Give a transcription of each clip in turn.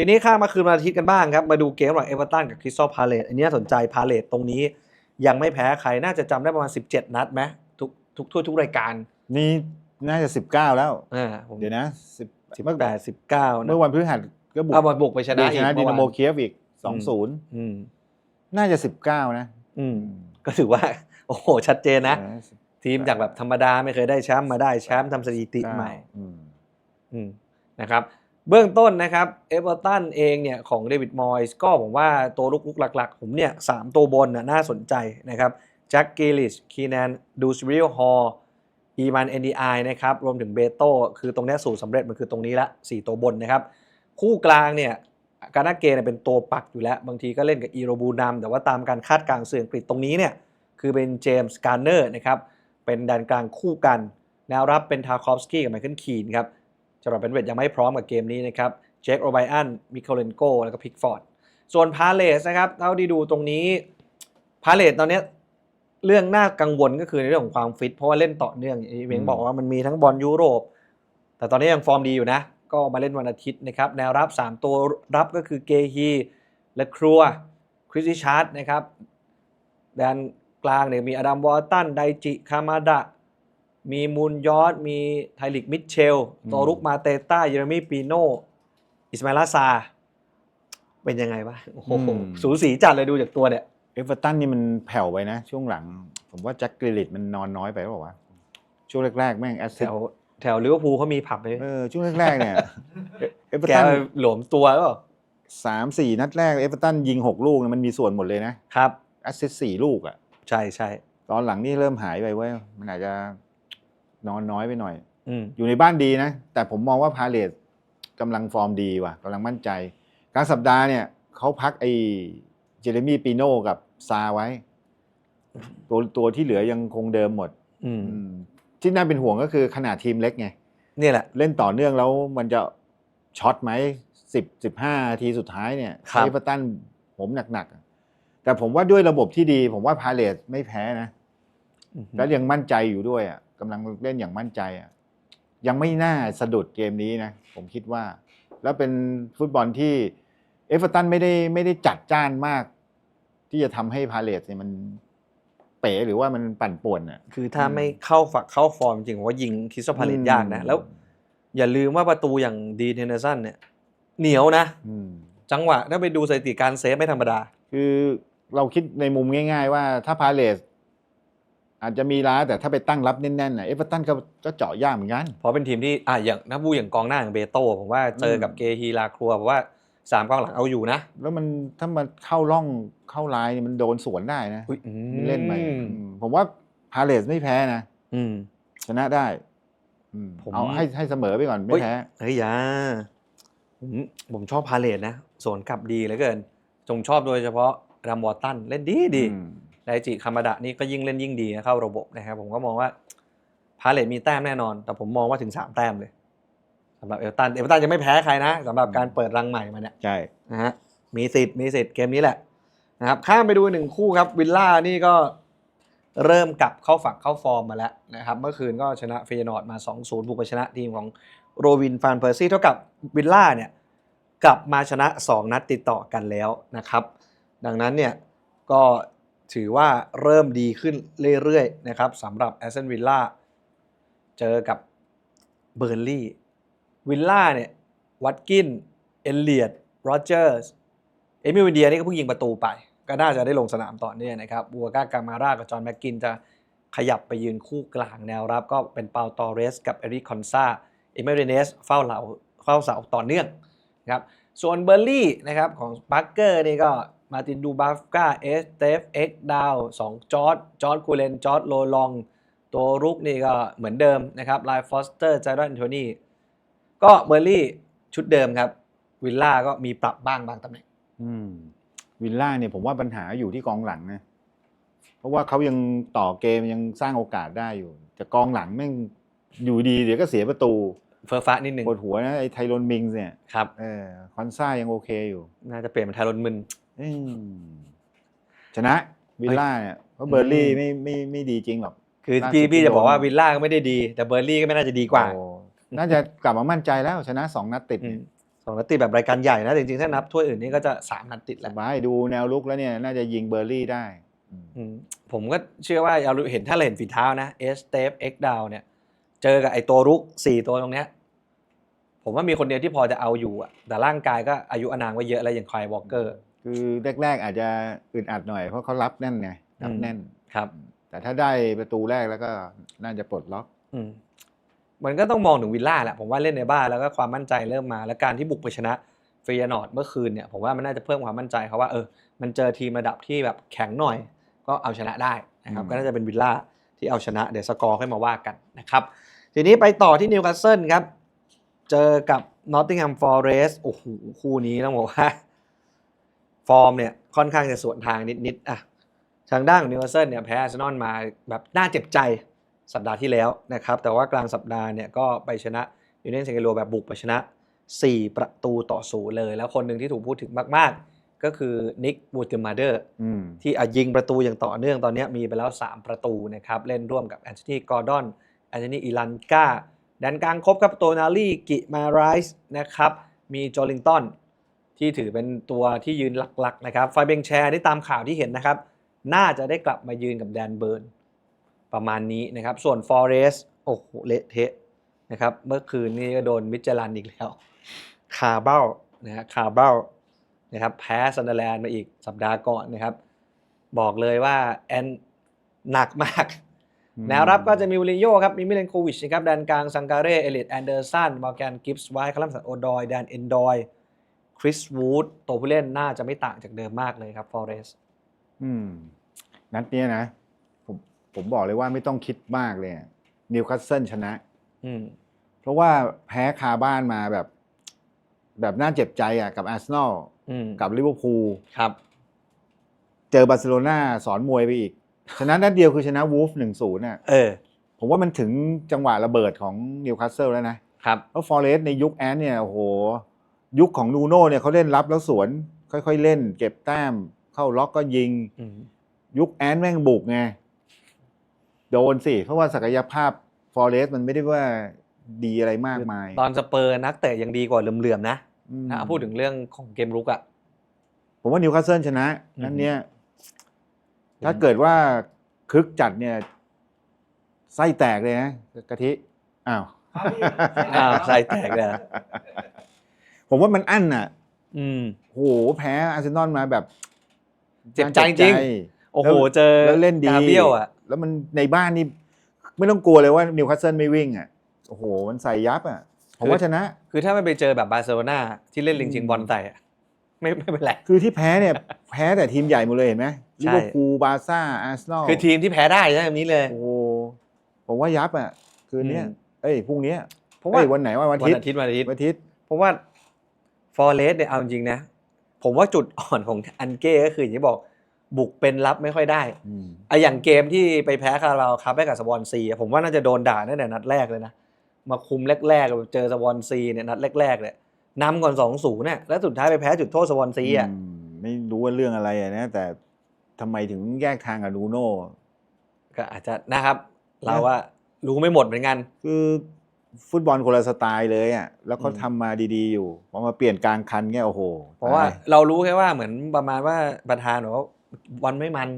ทีนี้ข้ามมาคืนวันอาทิตย์กันบ้างครับ มาดูเกมระหว่างเอเวอร์ตันกับคริสตัลพาเลตอันนี้น่าสนใจพาเลตตรงนี้ ยังไม่แพ้ใครน่าจะจำได้ประมาณ 17 นัดไหมทุกทุกทั่วทุกรายการนี่น่าจะสิบเก้าแล้ว อ่าผมเดี๋ยวนะสิบสิบแปดสิบเก้านะเมื่อวันพฤหัสก็บุกเอามาบุกไปชนะชนะอีกดิเมื่อนาโมวานเคียฟอีกสองศูนย์อืมน่าจะสิบเก้านะอืม ก็ถือว่า โอ้โห ชัดเจนนะ เออทีมจากแบบธรรมดาไม่เคยได้แชมป์มาได้แชมป์ทำสถิติใหม่ อืม อืมนะครับ เบื้องต้นนะครับเอเวอร์ตันเองเนี่ยของเดวิดมอยส์ก็ผมว่าตัวลุกลุกหลักๆ ผมเนี่ยสามตัวบนน่ะน่าสนใจนะครับแจ็คกิลิชคีแนนดูสริลฮอลอีมันเอ็นดีไอนะครับรวมถึงเบโต้คือตรงนี้สูตรสำเร็จมันคือตรงนี้ละ4ตัวบนนะครับ คู่กลางเนี่ยการนาเกเนี่ยเป็นตัวปักอยู่แล้ว บางทีก็เล่นกับอีโรบูนำแต่ว่าตามการคาดการณ์สื่ออังกฤษตรงนี้เนี่ยคือเป็นเจมส์การ์เนอร์นะครับเป็นแดนกลางคู่กัน แนวรับเป็นทาคอฟสกี้กับไมเคิลคีนครับ จารอดเป็นเวทยังไม่พร้อมกับเกมนี้นะครับเจคโรไบอันมิเคลเลนโกแล้วก็พิกฟอร์ดส่วนพาเลสนะครับเท่าที่ดูตรงนี้พาเลสตอนเนี้ยเรื่องน่ากังวลก็คือในเรื่องของความฟิตเพราะว่าเล่นต่อเนื่องอย่างที่เวงบอกว่ามันมีทั้งบอลยุโรป แต่ตอนนี้ยังฟอร์มดีอยู่นะ ก็มาเล่นวันอาทิตย์นะครับแนวรับ 3 ตัวรับก็คือเกฮี และครัวคริสติชาร์ดนะครับแดนกลางเนี่ยมีอดัมวอลตันไดจิคามาดะ มีมูนยอร์ดมีไทลิกมิทเชลอืมโตรุกมาเตต้าเยเรมีปีโนอิสมาอิลาซา เป็นยังไงวะโอ้โหสูสีจัดเลยดูจากตัวเนี่ยเอเวอร์ตันนี่มันแผ่วไปนะ ช่วงหลัง ผมว่าแจ็คกริลิตมันนอนน้อยไปหรือเปล่าวะช่วงแรก ๆ แม่งแอสแถซิสวแถวลิเวอร์พูลเขามีผับเลยเออช่วงแรกๆเนี่ยเอเวอร์แกตันหลวมตัวหรือเปล่าสามสี่นัดแรกเอเวอร์ตันยิงหกลูกเนี่ยมันมีส่วนหมดเลยนะครับแอสซิสสี่ลูกอะใช่ใช่ตอนหลังนี่เริ่มหายไปเว้ยมันอาจจะ นอนน้อยไปหน่อย อืมอยู่ในบ้านดีนะ แต่ผมมองว่าพาเลตกำลังฟอร์มดีว่ะกำลังมั่นใจ กลางสัปดาห์เนี่ยเขาพักไอ้เจเรมี่ปีโน่กับซาไว้ ตัวตัวที่เหลือยังคงเดิมหมด อืมอืมที่น่าเป็นห่วงก็คือขนาดทีมเล็กไงนี่แหละ เล่นต่อเนื่องแล้วมันจะช็อตไหมสิบสิบห้าทีสุดท้ายเนี่ยครับ เอเวอร์ตันผมหนักๆอะแต่ผมว่าด้วยระบบที่ดี ผมว่าพาเลตไม่แพ้นะ แล้วยังมั่นใจอยู่ด้วยอะ กำลังเล่นอย่างมั่นใจอะยังไม่น่าสะดุดเกมนี้นะผมคิดว่า แล้วเป็นฟุตบอลที่เอเวอร์ตันไม่ได้ไม่ได้จัดจ้านมาก ที่จะทำให้พาเลตเนี่ยมันเป๋หรือว่ามันปั่นป่วนอะ คือถ้าไม่เข้าฝักเข้าฟอร์มจริงผมว่ายิงคริสตัลพาเลตยากนะแล้ว อย่าลืมว่าประตูอย่างดีเทนเนอร์สันเนี่ย เหนียวนะอืม จังหวะถ้าไปดูสถิติการเซฟไม่ธรรมดา คือเราคิดในมุมง่าย ๆ ว่าถ้าพาเลส อาจจะมีล้าแต่ถ้าไปตั้งรับแน่นๆน่ะเอเวอร์ตันก็ก็เจาะยากเหมือนกัน เพราะเป็นทีมที่อะอย่างนักบูอย่างกองหน้าอย่างเบโต้ผมว่าเจอกับอืมเกฮีลาครัวผมว่าสามกองหลังเอาอยู่นะ แล้วมันถ้ามันเข้าร่องเข้าลายนี่มันโดนสวนได้นะอุ๊ยอืมเล่นไปผมว่าพาเลสไม่แพ้นะอืมชนะได้อืมผมเอาให้ให้เสมอไปก่อนไม่เฮ้ยแพ้เฮ้ยอยาผมผมชอบพาเลตนะสวนกลับดีเหลือเกินจงชอบโดยเฉพาะรามวอตันเล่นดีดีอืมไดจิคามาดะนี่ก็ยิ่งเล่นยิ่งดีนะเข้าระบบนะครับผมก็มองว่าพาเลตมีแต้มแน่นอน แต่ผมมองว่าถึงสามแต้มเลยสำหรับเอลตันเอลตันยังไม่แพ้ใครนะสำหรับการเปิดรังใหม่มาเนี่ยใช่นะฮะมีสิทธิ์มีสิทธิ์เกมนี้แหละนะครับข้ามไปดูหนึ่งคู่ครับวิลล่านี่ก็เริ่มกลับเข้าฝักเข้าฟอร์มมาแล้วนะครับเมื่อคืนก็ชนะเฟยนอร์ดมา 2-0บุกไปชนะทีมของโรวินฟานเพอร์ซี่เท่ากับวิลล่าเนี่ยกลับมาชนะ 2 นัดติดต่อกันแล้วนะครับ ดังนั้นเนี่ยก็ ถือว่าเริ่มดีขึ้นเรื่อยๆนะครับสำหรับแอสเซนวิลล่าเจอกับเบอร์ลี่วิลล่าเนี่ยวัตกิน เอลเลียดโรเจอร์สเอมิวินเดียนี่ก็เพิ่งยิงประตูไป ก็น่าจะได้ลงสนามต่อเนื่องนะครับบัวก้ากามาร่ากับจอห์นแม็กกินจะขยับไปยืนคู่กลางแนวรับ ก็เป็นเปาตอเรส กับเอริคคอนซาเอเมเรเนสเฝ้าเหลาเฝ้าเสาต่อเนื่องนะครับส่วนเบอร์ลี่นะครับของปักเกอร์นี่ก็ มาตินดูบาฟกาเอสเตฟเอ็กดาวสองจอร์ดจอร์ดกูเลนจอร์ดโลลอง ตัวรุกนี่ก็เหมือนเดิมนะครับไลฟ์ฟอสเตอร์จาร์ดอนโทนี่ก็เบอร์ลี่ชุดเดิมครับวิลล่าก็มีปรับบ้างบางตำแหน่งอืมวิลล่าเนี่ยผมว่าปัญหาอยู่ที่กองหลังนะเพราะว่าเขายังต่อเกมยังสร้างโอกาสได้อยู่แต่กองหลังแม่งอยู่ดีเดี๋ยวก็เสียประตูเฟอร์ฟ้านิดนึงปวดหัวนะไอ้ไทโรนมิงส์เนี่ยครับเออคอนซ่ายังโอเคอยู่ น่าจะเปลี่ยนเป็นไทยรอนมึน อืมชนะวิลล่าเนี่ยเพราะเบอร์ลี่อืมไม่ไม่ไม่ดีจริงหรอก คือล่าสุดพี่พี่ที่จะบอกว่าโดน วิลล่าก็ไม่ได้ดี แต่เบอร์ลี่ก็ไม่น่าจะดีกว่าโอ้น่าจะกลับมามั่นใจแล้วชนะสองนัดติดอืเนี่มยสองนัดติดแบบรายการใหญ่นะแต่จริงๆถ้านับถ้วยอื่นนี่ก็จะสามนัดติดสแล้วบายดูแนวลุกแล้วเนี่ย น่าจะยิงเบอร์รี่ได้อืมอืมผมก็เชื่อว่าเราเห็นถ้าเราเห็นฝีเท้านะเอสเตฟเอ็กดาวเนี่ย เจอกับไอตัวรุกสี่ตัวตรงเนี้ย ผมว่ามีคนเดียวที่พอจะเอาอยู่อะแต่ร่างกายก็อายุอานามก็เยอะแล้วอย่างคายวอลเกอร์ คือแรก ๆ อาจจะอึดอัดหน่อยเพราะเขารับแน่นไงรับอืมแน่นครับ แต่ถ้าได้ประตูแรกแล้วก็น่าจะปลดล็อกอืมมันก็ต้องมองถึงวิลล่าแหละผมว่าเล่นในบ้านแล้วก็ความมั่นใจเริ่มมา และการที่บุกไปชนะเฟยนอร์ดเมื่อคืนเนี่ยผมว่ามันน่าจะเพิ่มความมั่นใจเขาว่าเออมันเจอทีมระดับที่แบบแข็งหน่อย ก็เอาชนะได้นะครับอืมก็น่าจะเป็นวิลล่าที่เอาชนะเดี๋ยวสกอร์ค่อยมาว่ากันนะครับทีนี้ไปต่อที่นิวคาสเซิลครับ เจอกับนอตติงแฮมฟอเรสต์โอ้โหคู่นี้ต้องบอกว่า ฟอร์มเนี่ยค่อนข้างจะสวนทางนิดๆอะทางด้านของนิวคาสเซิลเนี่ยแพ้อาร์เซนอลมาแบบน่าเจ็บใจสัปดาห์ที่แล้วนะครับ แต่ว่ากลางสัปดาห์เนี่ยก็ไปชนะยูเนนเซงเกโรแบบบุกไปชนะ 4 ประตูต่อศูนย์เลย แล้วคนหนึ่งที่ถูกพูดถึงมาก ๆ ก็คือนิกบูติมาเดอร์อืมที่อะยิงประตูอย่างต่อเนื่องตอนนี้มีไปแล้ว 3 ประตูนะครับ เล่นร่วมกับแอนโทนีกอร์ดอนแอนโทนีอีลันกาแดนกลางครบกับโตนาลีกิมาไรส์นะครับมีโจลิงตัน ที่ถือเป็นตัวที่ยืนหลักๆนะครับไฟเบงแชร์ที่ตามข่าวที่เห็นนะครับ น่าจะได้กลับมายืนกับแดนเบิร์นประมาณนี้นะครับ ส่วนฟอเรสโอ้โหเละเทะนะครับเมื่อคืนนี้ก็โดนมิจลันอีกแล้ว คาร์เบ้านะฮะคาร์เบ้านะครับแพ้ซันเดอร์แลนด์มาอีกสัปดาห์ก่อนนะครับ บอกเลยว่าแอนหนักมากอืมแนวรับก็จะมีวิลิโยครับ มีมิเลนโควิชนะครับแดนกลางซังการเร่เอลิทแอนเดอร์สันมอร์แกนกิฟส์ไวท์คารัมสันโอดอยแดนเอนดอย คริสวูดตัวผู้เล่นน่าจะไม่ต่างจากเดิมมากเลยครับฟอเรสอืม นัดเนี้ยนะ ผมผมบอกเลยว่าไม่ต้องคิดมากเลยนิวคาสเซิลชนะ อืม เพราะว่าแพ้คาบ้านมาแบบ แบบน่าเจ็บใจอะกับอาร์เซนอลอืมกับลิเวอร์พูลครับ เจอบาร์เซโลนาสอนมวยไปอีก ชนะนัดเดียวคือชนะวูฟหนึ่งศูนย์น่ะ เออ ผมว่ามันถึงจังหวะระเบิดของนิวคาสเซิลแล้วนะครับแล้วฟอเรสต์ในยุคแอนเนี่ยโอ้โห ยุคของนูโน่เนี่ยเขาเล่นรับแล้วสวน ค่อยๆเล่น เก็บแต้ม เข้าล็อกก็ยิง อืมยุคแอนแม่งบุกไงโดนสิ เพราะว่าศักยภาพฟอเรสต์มันไม่ได้ว่าดีอะไรมากมายตอนสเปอร์นักเตะยังดีกว่าเหลื่อมๆนะอืมถ้าพูดถึงเรื่องของเกมรุกอะ ผมว่านิวคาสเซิลชนะอืม นั่นเนี่ย ถ้าเกิดว่าคึกจัดเนี่ย ไส้แตกเลยนะกะทิ อ้าว อ้าวใส่แตกเลยอะ ผมว่ามันอั้นอะอืมโหแพ้อาร์เซนอลมาแบบเจ็บใจจริงโอ้โหเจอแล้วเล่นดีกาเบียลอะแล้วมันในบ้านนี่ไม่ต้องกลัวเลยว่านิวคาสเซิลไม่วิ่งอะโอ้โหมันใส่ยับอะผมว่าชนะ คือถ้าไม่ไปเจอแบบบาร์เซโลนาที่เล่นลิงชิงอืมบอลใส่อะไม่ไม่เป็นไร คือที่แพ้เนี่ย แพ้แต่ทีมใหญ่หมดเลยเห็นไหมใช่ลิเวอร์พูลบาร์ซ่าอาร์เซนอลคือทีมที่แพ้ได้ใช่ไหมนี้เลย โอ้โหผมว่ายับอะคืนเนี้ยอืมเอ้ยพรุ่งเนี้ยเพราะว่าเอ้ยวันไหนว่าวันวันอาทิตย์อาทิตย์วันอาทิตย์วันอาทิตย์เพราะว่าฟ อร์เรสเนี่ยเอาจริงๆนะ ผมว่าจุดอ่อนของอันเก้ก็คืออย่างที่บอกบุกเป็นรับไม่ค่อยได้อืมไอะอย่างเกมที่ไปแพ้คาราบาวครับให้กับสวอนซีอะผมว่าน่าจะโดนด่าตั้งแต่นัดแรกเลยนะ มาคุมแรกๆเจอสวอนซีเนี่ยนัดแรกๆเลยนำก่อนสองศูนย์เนี่ยแล้วสุดท้ายไปแพ้จุดโทษสวอนซีอะอืมไม่รู้ว่าเรื่องอะไรอะนะแต่ทำไมถึงแยกทางกับนูโน่ก็อาจจะนะครับ เราว่ารู้ไม่หมดเหมือนกัน คือ ฟุตบอลคนละสไตล์เลยอะแล้วเขาอืมทำมาดีๆอยู่พอมาเปลี่ยนกลางคันเงี้ยโอ้โหเพราะว่าตยเรารู้แค่ว่าเหมือนประมาณว่าประธานบอกว่าวันไม่มัน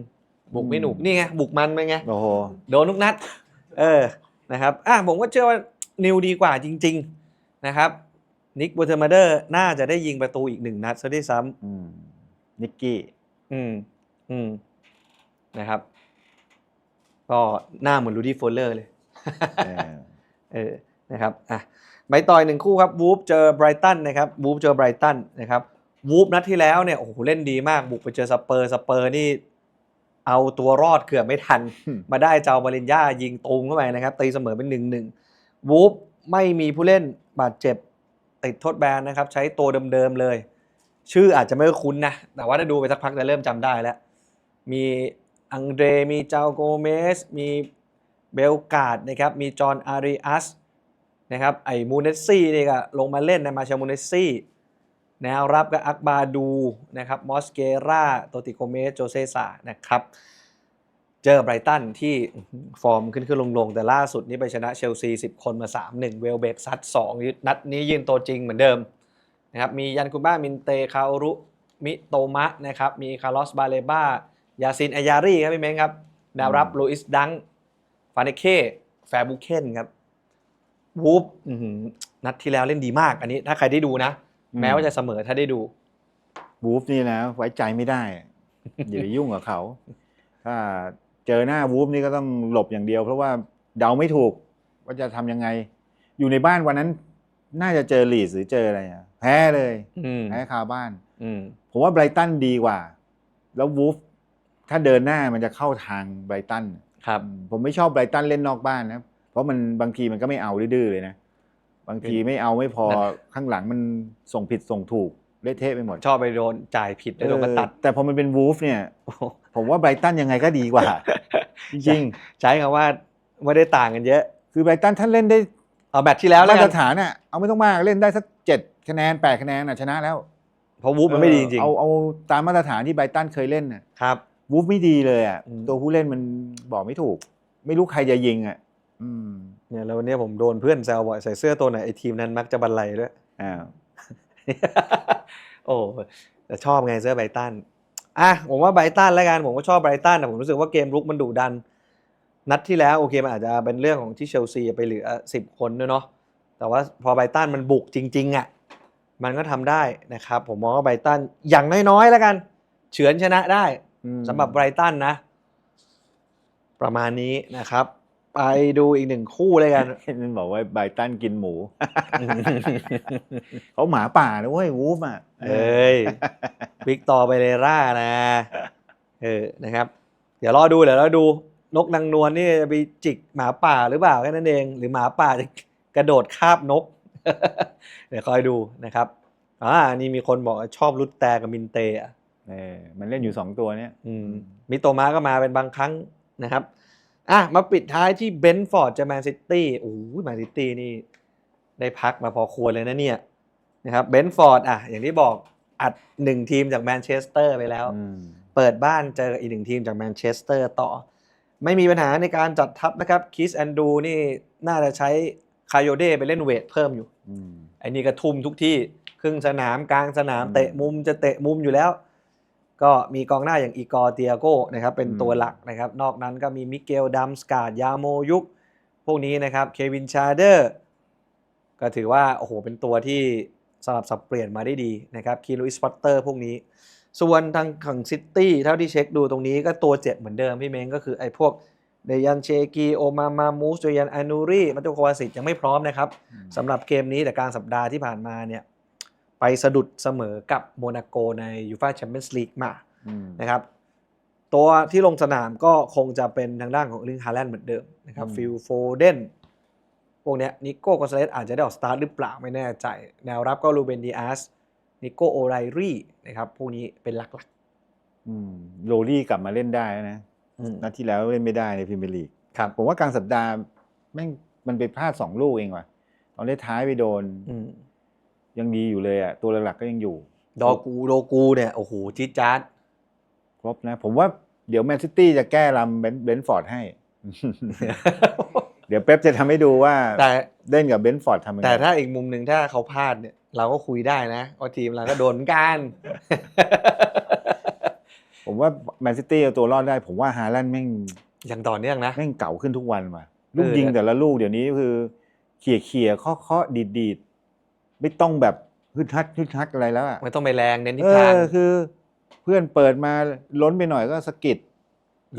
บุกไม่หนุกอืมนี่ไงบุกมันไปไงโอ้โหโดนทุกนัด เออนะครับอะผมก็เชื่อว่านิวดีกว่าจริง ๆนะครับนิกบูเทอร์มาเดอร์น่าจะได้ยิงประตูอีกหนึ่งนัดซะด้วยซ้อืมนิกกี้ำอืมอืมนะครับ ก็หน้าเหมือนลูดี้โฟลเลอร์เลยเออเออ นะครับอะไปต่อยหนึ่งคู่ครับวูฟเจอไบรตันนะครับวูฟเจอไบรตันนะครับวูฟนัดที่แล้วเนี่ยโอ้โหเล่นดีมากบุกไปเจอสเปอร์สเปอร์นี่เอาตัวรอดเกือบไม่ทัน มาได้เจ้ามารินยายิงตูมเข้าไปนะครับตีเสมอเป็นหนึ่งหนึ่งวูฟไม่มีผู้เล่นบาดเจ็บติดโทษแบนนะครับ ใช้ตัวเดิมๆเลย ชื่ออาจจะไม่คุ้นนะ แต่ว่าถ้าดูไปสักพักจะเริ่มจำได้แล้ว มีอังเดรมีเจ้าโกเมส มีเบลกาดนะครับ มีจอห์นอาริอัส นะครับไอ้มูเนสซี่นี่ก็ลงมาเล่นนะมาเชลมูเนสซี่แนวรับก็อักบาดูนะครับมอสเกราโตติโกเมสโจเซซานะครับเจอไบรตันที่อื้อหือฟอร์มขึ้นขึ้นลงลงๆแต่ล่าสุดนี้ไปชนะเชลซี 10 คนมา 3-1 เวลเบกซัด2นัดนี้ยืนตัวจริงเหมือนเดิมนะครับมียันคุบ้ามินเตคาโอรุมิโตมะนะครับมีคาร์ลอสบาเลบ้ายาซินอายารีครับพี่เม้งครับแนวรับอืมลูอิสดังฟาเนเคแฟร์บุเคนครับ วูฟอื้อหือนัดที่แล้วเล่นดีมาก อันนี้ถ้าใครได้ดูนะ แม้ว่าจะเสมอถ้าได้ดูวูฟนี่นะไว้ใจไม่ได้อย่าไปยุ่งกับเขา ถ้าเจอหน้าวูฟนี่ก็ต้องหลบอย่างเดียว เพราะว่าเดาไม่ถูก ว่าจะทำยังไง อยู่ในบ้านวันนั้น น่าจะเจอลีดหรือเจออะไรอะแพ้เลยอืมแพ้คาบ้านอืมผมว่าไบรตันดีกว่า แล้ววูฟถ้าเดินหน้ามันจะเข้าทางไบรตันครับอืมผมไม่ชอบไบรตันเล่นนอกบ้านนะ เพราะมันบางทีมันก็ไม่เอาดื้อๆเลยนะ บางทีไม่เอาไม่พอนั่นข้างหลังมันส่งผิดส่งถูกเละเทะไปหมดชอบไปโดนจ่ายผิดแล้วโดนมาตัดเออแต่พอมันเป็นวูฟเนี่ยผมว่าไบรตันยังไงก็ดีกว่า จริงใช้คำว่าไม่ได้ต่างกันเยอะๆคือไบรตันท่านเล่นได้เอาแมตช์ที่แล้วแล้วมากัตนรฐานน่ะเอาไม่ต้องมากเล่นได้สักเจ็ดคะแนนแปดคะแนนน่ะชนะแล้วเพราะวูฟมันไม่ดีจริงเอาเอาตามมาตรฐานที่ไบรตันเคยเล่นน่ะๆครับวูฟไม่ดีเลยอะอืมตัวผู้เล่นมันบอกไม่ถูก ไม่รู้ใครจะยิงอะ อืมเนี่ยแล้ววันนี้ผมโดนเพื่อนแซวบ่อยใส่เสื้อตัวไหนไอ้ทีมนั้นมักจะบรรลัยด้วยอ้าวโอ้แต่ชอบไงเสื้อไบรตันอะผมว่าไบรตันแล้วกันผมก็ชอบไบรตันแต่ผมรู้สึกว่าเกมรุกมันดุดัน นัดที่แล้วโอเคมันอาจจะเป็นเรื่องของที่เชลซีไปเหลือสิบคนด้วยเนาะแต่ว่าพอไบรตันมันบุกจริงๆอะมันก็ทำได้นะครับ ผมมองว่าไบรตันอย่างน้อยๆแล้วกัน เฉือนชนะได้อืมสำหรับไบรตันนะ ประมาณนี้นะครับ ไปดูอีกหนึ่งคู่เลยกันมันบอกว่าไบรตันกินหมู เขาหมาป่านะเว้ยวูฟอะเอ้ยวิกตอร์ไปเรร่านะ เออนะครับ เดี๋ยวรอดูเดี๋ยวเราดูนกนางนวลนี่จะไปจิกหมาป่าหรือเปล่าแค่นั้นเอง หรือหมาป่าจะกระโดดคาบนก เดี๋ยวคอยดูนะครับอ่านี่มีคนบอกว่าชอบรุดแต่กับมินเตอะเออมันเล่นอยู่สองตัวเนี้ยอืมมิโตมาก็มาเป็นบางครั้งนะครับ อะมาปิดท้ายที่เบนฟอร์ดเจะแมนซิตี้โอ้ยแมนซิตี้นี่ได้พักมาพอควรเลยนะเนี่ยนะครับเบนฟอร์ดอะอย่างที่บอกอัดหนึ่งทีมจากแมนเชสเตอร์ไปแล้วอืมเปิดบ้านเจออีกหนึ่งทีมจากแมนเชสเตอร์ต่อ ไม่มีปัญหาในการจัดทัพนะครับคิสแอนดูนี่น่าจะใช้คายโยเดไปเล่นเวทเพิ่มอยู่อืมไอ้นี่ก็ทุ่มทุกที่ครึ่งสนามกลางสนามอืมเตะมุมจะเตะมุมอยู่แล้ว ก็มีกองหน้าอย่างอีกอร์เตียโกนะครับเป็นอืมตัวหลักนะครับ นอกนั้นก็มีมิเกลดัมสกาดยาโมยุก พวกนี้นะครับเควินชาเดอร์ก็ถือว่า โอ้โห เป็นตัวที่สลับสับเปลี่ยนมาได้ดีนะครับคีลุอิสพอตเตอร์พวกนี้ ส่วนทางขังซิตี้เท่าที่เช็คดูตรงนี้ก็ตัวเจ็บเหมือนเดิมพี่เม้งก็คือไอ้พวกเดยันเชกีโอมามามูสเดยันอานูรีมัตโตโควาสิตยังไม่พร้อมนะครับสำหรับเกมนี้แต่กลางสัปดาห์ที่ผ่านมาเนี่ย ไปสะดุดเสมอกับโมนาโกในยูฟาแชมเปี้ยนส์ลีกมาอืมนะครับ ตัวที่ลงสนามก็คงจะเป็นทางด้านของลิงฮาแลนด์เหมือนเดิมนะครับอืมฟิลโฟเดนพวกเนี้ยนิโก้กอนซาเลสอาจจะได้ออกสตาร์ทหรือเปล่าไม่แน่ใจ แนวรับก็ลูเบนดีอาสนิโก้โอไรรี่นะครับ พวกนี้เป็นหลักอืมโรลี่กลับมาเล่นได้แล้วนะๆอืมนัดที่แล้วเล่นไม่ได้ในพรีเมียร์ลีกครับผมว่ากลางสัปดาห์แม่งมันไปพลาดสองลูกเองว่ะตอนได้ท้ายไปโดนอืม ยังดีอยู่เลยอะตัวหลักๆก็ยังอยู่ ดอกูโดกูเนี่ย โอ้โหจี๊ดจ๊าดครบนะ ผมว่าเดี๋ยวแมนซิตี้จะแก้ลำเบนเบนฟอร์ดให้ เดี๋ยวเป๊ปจะทำให้ดูว่าแต่เล่นกับเบนฟอร์ดทำยังไงแต่ถ้าอีกมุมหนึ่งถ้าเขาพลาดเนี่ย เราก็คุยได้นะว่าทีมเราก็โดนเหมือนกันผมว่าแมนซิตี้เอาตัวรอดได้ ผมว่าฮาแลนด์แม่งอย่างต่อเนื่องนะ แม่งเก่าขึ้นทุกวันว่ะลูกเออยิงแต่ละลูกเดี๋ยวนี้คือเขี่ยเขี่ยเคาะเคาะดีดดีด ไม่ต้องแบบฮึดฮัดฮึดฮัดอะไรแล้วอะไม่ต้องไปแรงเน้นทิศเอทาง อคือ เพื่อนเปิดมาล้นไปหน่อยก็สะกิด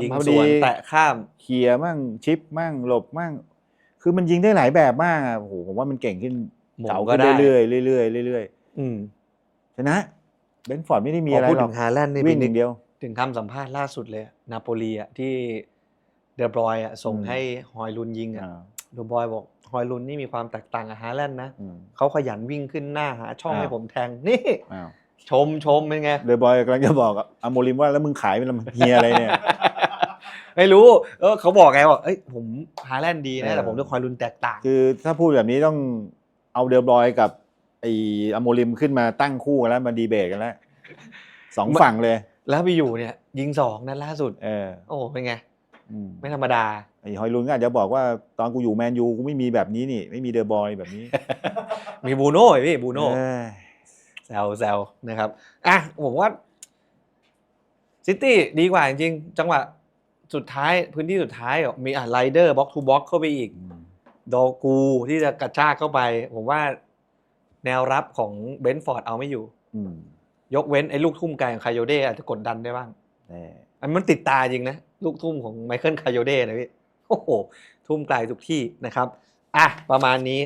ยิงพอสดีวนแตะข้าม เขี่ยมั่งชิปมั่งหลบมั่ง คือมันยิงได้หลายแบบมากอะโอ้โหผมว่ามันเก่งขึ้นหม่งเก่าก็ขึ้นได้ เรื่อยๆเรื่อยๆเรื่อยอืมๆชนะเบนฟอร์ดไม่ได้มีพออะไรพูดหรถึอกงฮาแลนด์นี่วิ่งอนึย่างเดียว ถึงคำสัมภาษณ์ล่าสุดเลยนาโปลีอะที่เดอบรอยอะส่งอืม ให้ฮอยลุนยิงอะอ่า เดอบรอยบอก ฮอยลุนนี่มีความแตกต่างกับฮาแลนด์นะอืมเขาขยันวิ่งขึ้นหน้าหาช่องอ้าวให้ผมแทงนี่อ้าวชมชมเป็นไงเดอะบอยกำลังจะบอกอะอโมริมว่าแล้วมึงขายเป็นเฮียอะไรเนี่ยไม่รู้เออเขาบอกไงว่าเอ้ยผมฮาแลนด์ดีนะเออแต่ผมด้วยฮอยลุนแตกต่าง คือถ้าพูดแบบนี้ต้องเอาเดอะบอยกับไออโมริมขึ้นมาตั้งคู่กันแล้วมาดีเบตกันแล้วสองมันฝั่งเลย แล้วไปอยู่เนี่ย ยิงสองนัดล่าสุด เออโอ้เป็นไงอืมไม่ธรรมดา ไอฮอยลุนก็อาจจะบอกว่าตอนกูอยู่แมนยูกูไม่มีแบบนี้นี่ ไม่มีเดอะบอยแบบนี้ มีบูโน่อีกพี่บูโน่เอ้ยวแซวนะครับอะผมว่าซิตี้ดีกว่าจริงๆ จังหวะสุดท้ายพื้นที่สุดท้ายอะมีอะไรเดอร์บ็อกทูบ็อกเข้าไปอีกโดกูที่จะกระชากเข้าไป ผมว่าแนวรับของเบนฟอร์ดเอาไม่อยู่ อืมยกเว้นไอ้ลูกทุ่มไกลของคายโยเดอาจจะกดดันได้บ้าง แน่ อันมันติดตาจริงนะ ลูกทุ่มของไมเคิลคายโยเดนะพี่ โอ้โห ทุ่มไกลทุกที่นะครับ อะ ประมาณนี้